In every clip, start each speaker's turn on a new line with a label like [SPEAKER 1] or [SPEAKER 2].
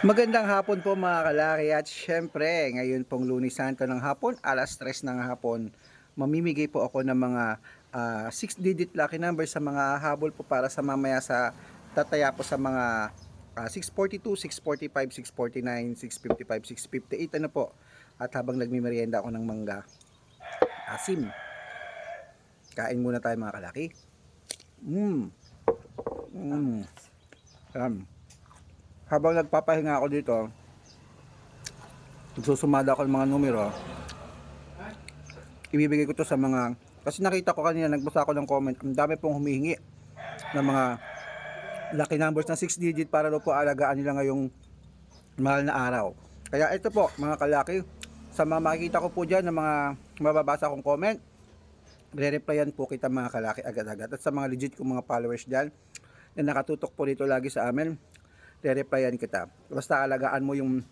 [SPEAKER 1] Magandang hapon po mga kalaki at syempre ngayon pong lunes santo ng hapon, alas 3 ng hapon, mamimigay po ako ng mga 6 digit lucky numbers sa mga habol po para sa mamaya sa tataya po sa mga ah, 642, 645, 649, 655, 658 ano po. At habang nagmimerienda ako ng mangga, asim. Kain muna tayo mga kalaki. Mmm. Mmm. Um habang nagpapahinga ako dito, nagsusumada ako ng mga numero, ibibigay ko to sa mga, kasi nakita ko kanina, nagbasa ako ng comment, ang dami pong humihingi ng mga lucky numbers na 6 digit para daw po alagaan nila ngayong mahal na araw. Kaya ito po, mga kalaki, sa mga makikita ko po dyan, ng mga mababasa kong comment, re-replyan po kita mga kalaki agad-agad. At sa mga legit kong mga followers dyan, na nakatutok po dito lagi sa amin, re-replyan kita. Basta alagaan mo yung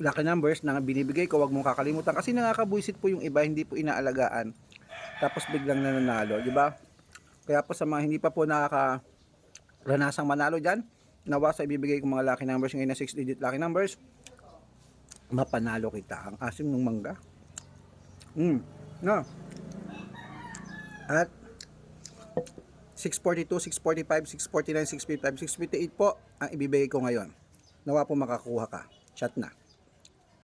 [SPEAKER 1] lucky numbers na binibigay ko, wag mong kakalimutan. Kasi nakakabuisit po yung iba, hindi po inaalagaan. Tapos biglang nananalo, di ba? Kaya po sa mga hindi pa po nakakaranasang manalo dyan, nawa sa ibibigay kong mga lucky numbers ngayon na 6 digit lucky numbers, mapanalo kita. Ang asim ng mangga. Mm, no. At 642, 645, 649, 655, 658 po ang ibibigay ko ngayon. Nawa po makakuha ka. Chat na.